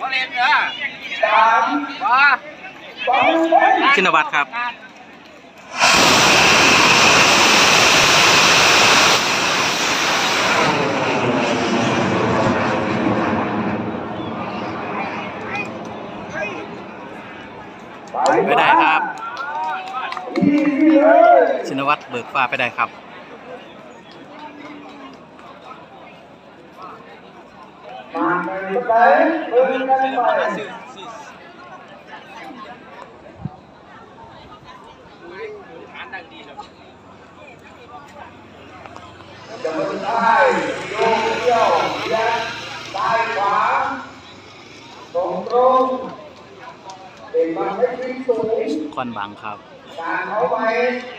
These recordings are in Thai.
ขาเล่นเด้อสามบ่สองชินวัตรครับ ไปได้ครับ ชินวัตรเบิกฟ้าไปได้ครับ จะมาได้โยกเดี่ยวและซ้ายขวาตรงตรงเป็นมันไม่ทิ้งสูงควันบังครับการเอาไป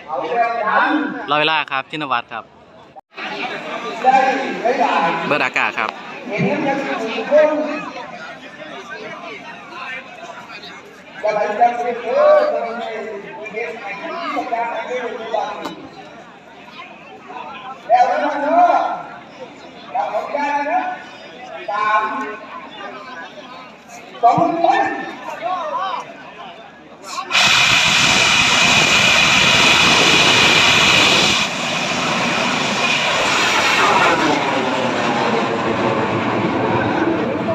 เอาแล้วดันรอเวลาครับชินวัตรครับ ได้ไม่ได้เบิร์ดอากาศครับ เห็นยังสี่คนจะไปจะไปเจอจะไปเห็นไอ้ที่การไอ้ที่จะกาแล้วนเนอะแล้วผมยานะสามสองคน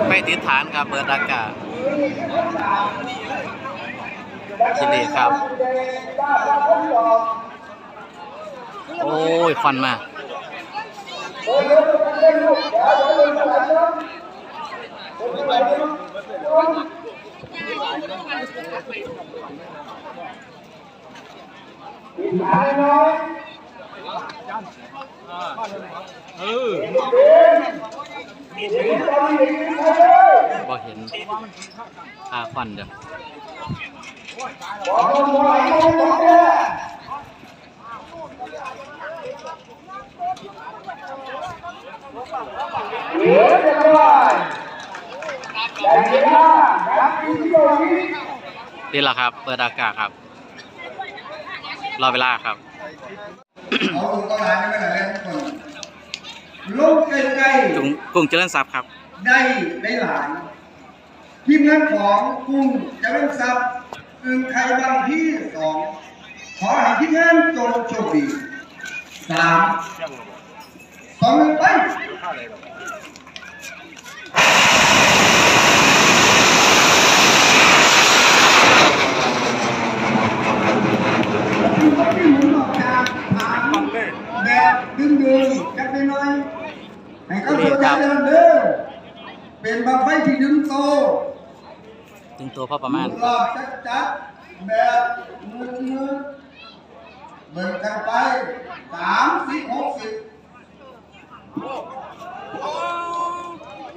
ไม่ติด ปิดอากาศที่นี่ครับ โอ้ยฟันมาเออ บ่เห็นตาควันเด้อเหลือจะได้แต่ไม่ได้ครับที่ตรงนี้นี่แหละครับ เปิดอากาศครับ รอเวลาครับเอาตรงก็ร้านไม่เป็นไรทุกคน ลูกใกล้กุ้งกุ้งเจริญทรัพย์ครับ ๆได้ได้หลายทีมงานของกุ้งเจริญทรัพย์อึงไข่บางที่สองขอให้ทีมงานจงโชคดีสามสองหนึ่งไปที่เขาที่หมุนออกจากฐานแบบดึงดึงๆจักไปหน่อยให้เขาตัวใจเดินเด้อเป็นบังไฟที่ดึงโต ถึงตัว พอประมาณรอบจัดๆแบบมือมือเบิ่งกันไปสามสิบหกสิบ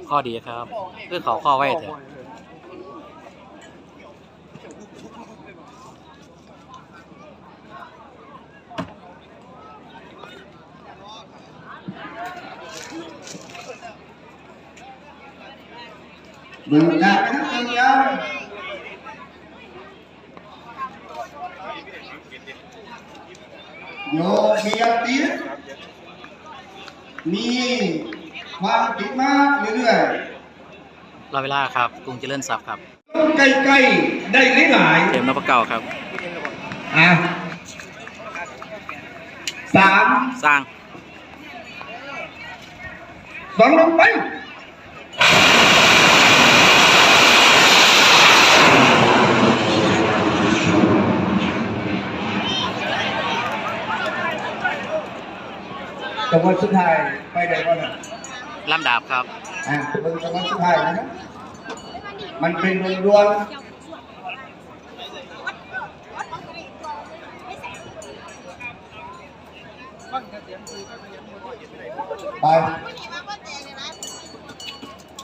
ข้อดีครับคือเขาข้อไว้เถอะเบิ่งนไปทั้งเบิ่งกั โยเบียดติดมีความผิดมาเรื่อยๆรอเวลาครับกุ้งเจริญทรัพย์ครับใกล้ๆได้หลายเตรียมนพเก่าครับๆอะสามสร้างสองลงไป งวัดสุดท้ายไปไหนก่อนอะลำดาบครับ อะเป็นจังหวัดสุดท้ายนะครับมันเป็นรวนๆไป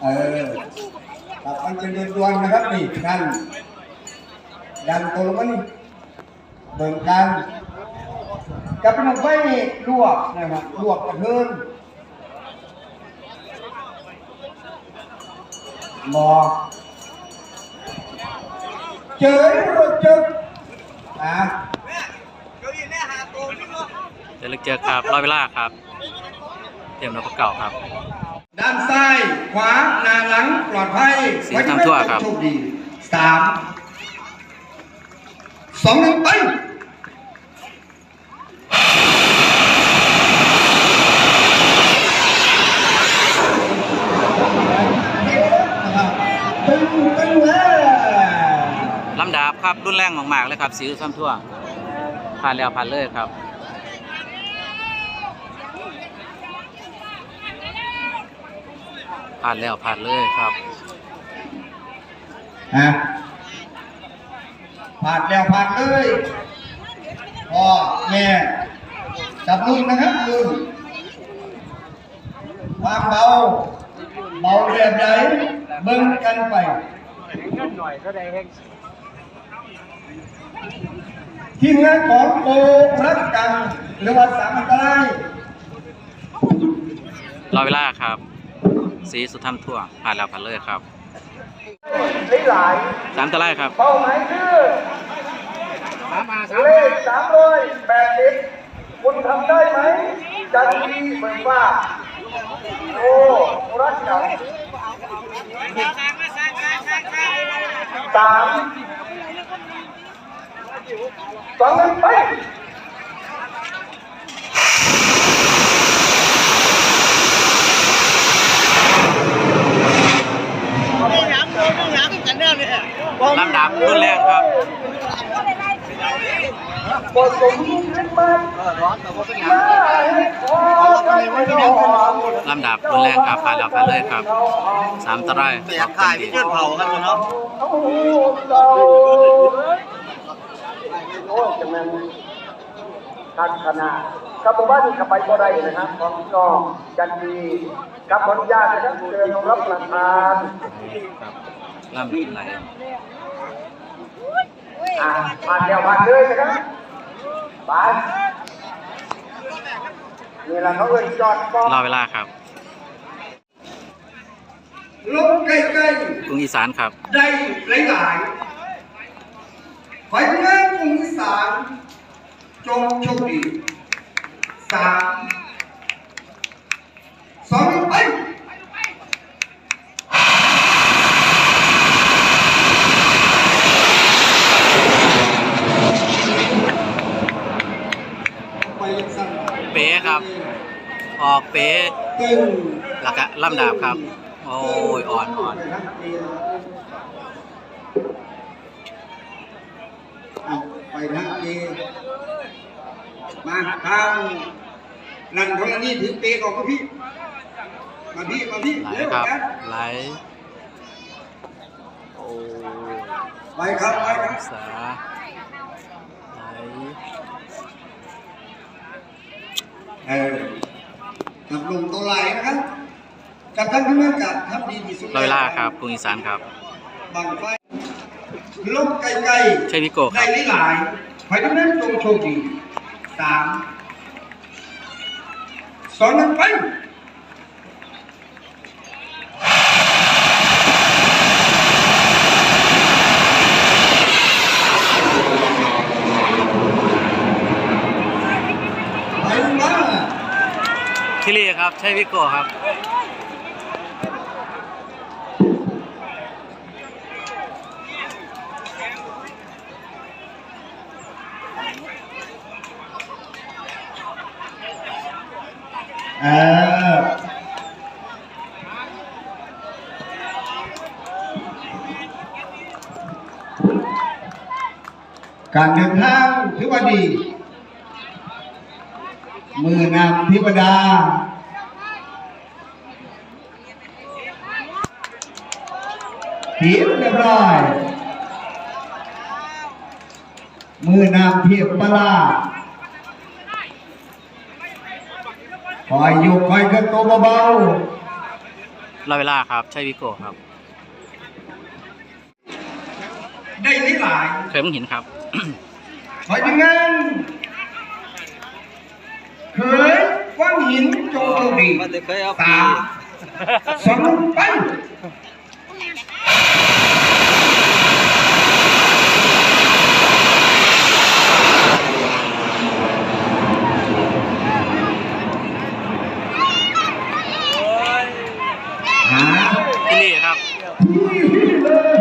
เออครับมันเป็นรวนนะครับนี่ท่นดันตัวมานี่เบิ่งกัน กับเป็นไฟลวกนะครับลวกกระเทินหมอเจอรถจึกอะเดี๋ยวลึกเจอครับรอเวลาครับ เตรียมนพเก่าครับ ด้านซ้ายขวาหน้าหลังปลอดภัยสีทำทั่วครับโชคดีสามสองหนึ่งไป ตึงตึงแล้ว ลำดับ ครับรุนแรงมากๆเลยครับสีสุดทำทั่วผ่านแล้วผ่านเลยครับผ่านแล้วผ่านเลยครับฮะผ่านแล้วผ่านเลยพ่อแม่จับลุงนะครับลุงวามเบาเบาแบบไหนเบิ่งกันไป ทีมงานของโอรักกันหรือว่าสามอันตรายรอเวลาครับ สีสุดทำทั่วผ่านแล้วผ่านเลยครับหลายสามตะไลครับเป้าหมายคือเลขสามร้อยแปดสิบคุณทำได้ไหมจันทีเหมือนว่าโอ้รักกันสาม สองหนึ่งไปลำดับรุนแรงครับผสมขึ้นมาร้อนแต่ว่าเป็นยังลำดับรุนแรงครับผ่านแล้วผ่านเลยครับสามตะไลเสียขายที่ยื่นเผากันเนาะ อ้ยจะมันทันขนาดกับหมู่บ้านกับไปบ่ได้นะครับของน้องจันทีกับขออนุญาตนะครับเชิญรับประทานครับลำไหลอ่าผ่านเดียวผ่านเลยนะครับไปนี่ละเขาเอิ้นจอดก่อนรอเวลาครับลงใกล้กรุงอีสานครับ ได้หลายๆ ขอให้ทุกท่านกรุงอีสานจงโชคดีสามสองหนึ่งไปไปสั่งเป๊ะครับ ออกเป๊ะตึงแล้วก็ลำดับครับ โอ้ยอ่อนอ่อน ไปนะเอมาทางนั่นคนละนี่ถึงเปของพี่ มาพี่ มาพี่ไหลเร็วครับนะไหลโอ้ไปครับไปครับ สาไหลเออกับลุงตัวไหลนะครับกับท่านผู้นั้นกับทำดีที่สุดรอเวลาครับกรุงอีสานครับบังไฟ ลบไกลๆใช่พี่โก้คได้รับหลายๆขอให้ทุกท่านจงโชคดีสามสองหนึ่งไป ไปลงมาที่นี่ครับ ใช่พี่โก้ครับ เออการเดินทางถือว่าดี มือนำทิพดาเทียบเรียบร้อย มือนำเทียบปลา คอยอยู่คอยกันตัวเบารอเวลาครับ ใช่พี่โก้ครับๆได้หลายเคยมึงเห็นครับคอยยังไงเคยก้อนหินจงโชคดีมันจะเคยเอาสามสองไป เเลย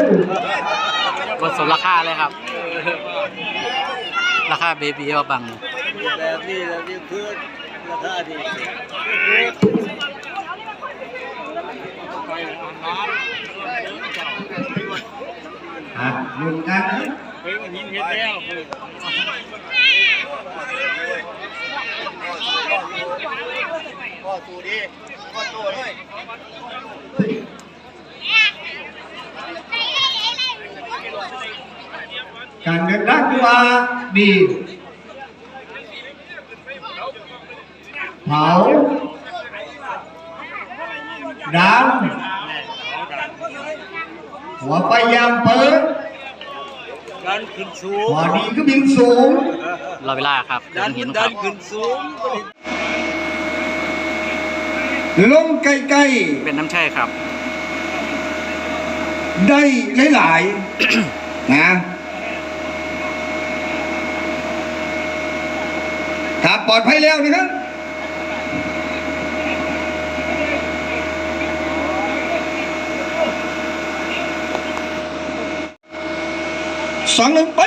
กดส มราคาเลยครับ ราคาเบบีว่าบังแบบนี้แบบนี้คือราคาดีอะลุ้นกันเฮ้ยมันหินเห็นแล้วพ่อตูดีพ่อตูเลย การเดินทางที่ว่าดีเผาดำหัวไปยามเปิดดันขึ้นสูงหัวดีก็บินสูงรอเวลาครับดันเห็นคดัรันขึ้นสูงลงใกล้เป็นน้ำใช่ครับ ได้หลายๆนะถ้า ปลอดภัยแล้วนะครับสองหนึ่งไป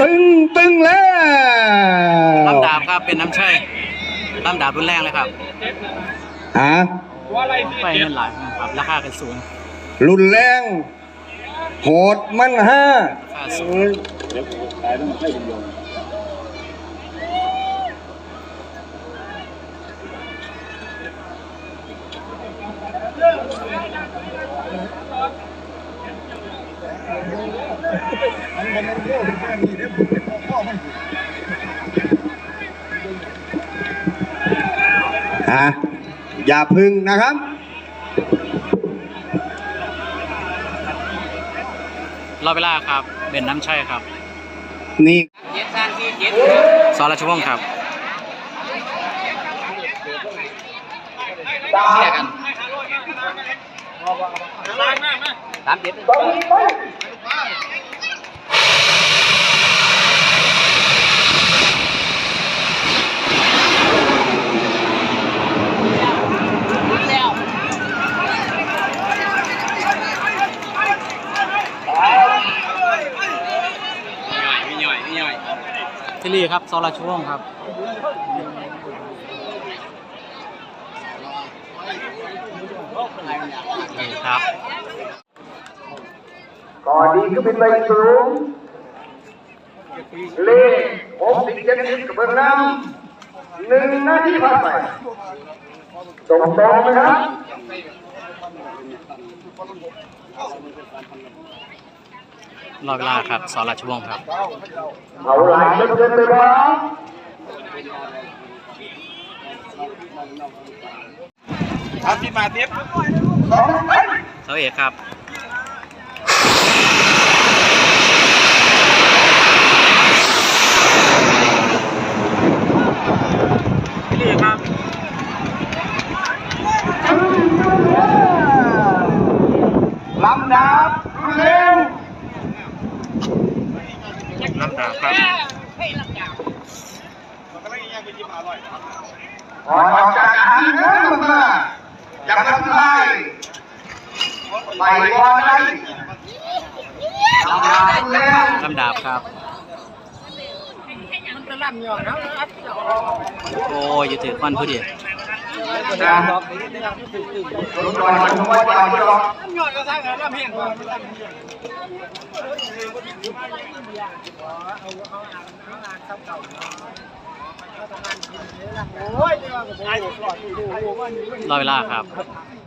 ตึงตึงแล้วลำดาบครับเป็นน้ำใช่ลำดาบรุนแรงเลยครับ อะไฟเงินหลายครับราคากันสูงรุนแรง โหดมันห้าราคาสูงอะ อย่าพึ่งนะครับ รอเวลาครับเป็นน้ำใช่ครับ นี่ซอราชวงศ์ครับที่นี่ ครับซอราช่วงครับนี่ครับ ก่อนดีก็เป็นใบสูง เลขหกสิบเจ็ดสิบกับเบอร์น้ำหนึ่งนาทีผ่านไปตรงตรงๆนะครับ รอเวลาครับสอราชวงศ์ครับ เอาหลายเกินไปบ้างเอาที่มาเทียบสองเสาเอกครับ ที่นี่ครับ ลำดับเร็ว ลำดาบครับ ออกจากทางเดินมาจับกันไล่ไปก่อนได้ลำดับเลำดาบครับ โอ้ยอยู่ถือควันพอดีนะรถจอดมันคงว่าจะเอาไปหรอกรอเวลาครับ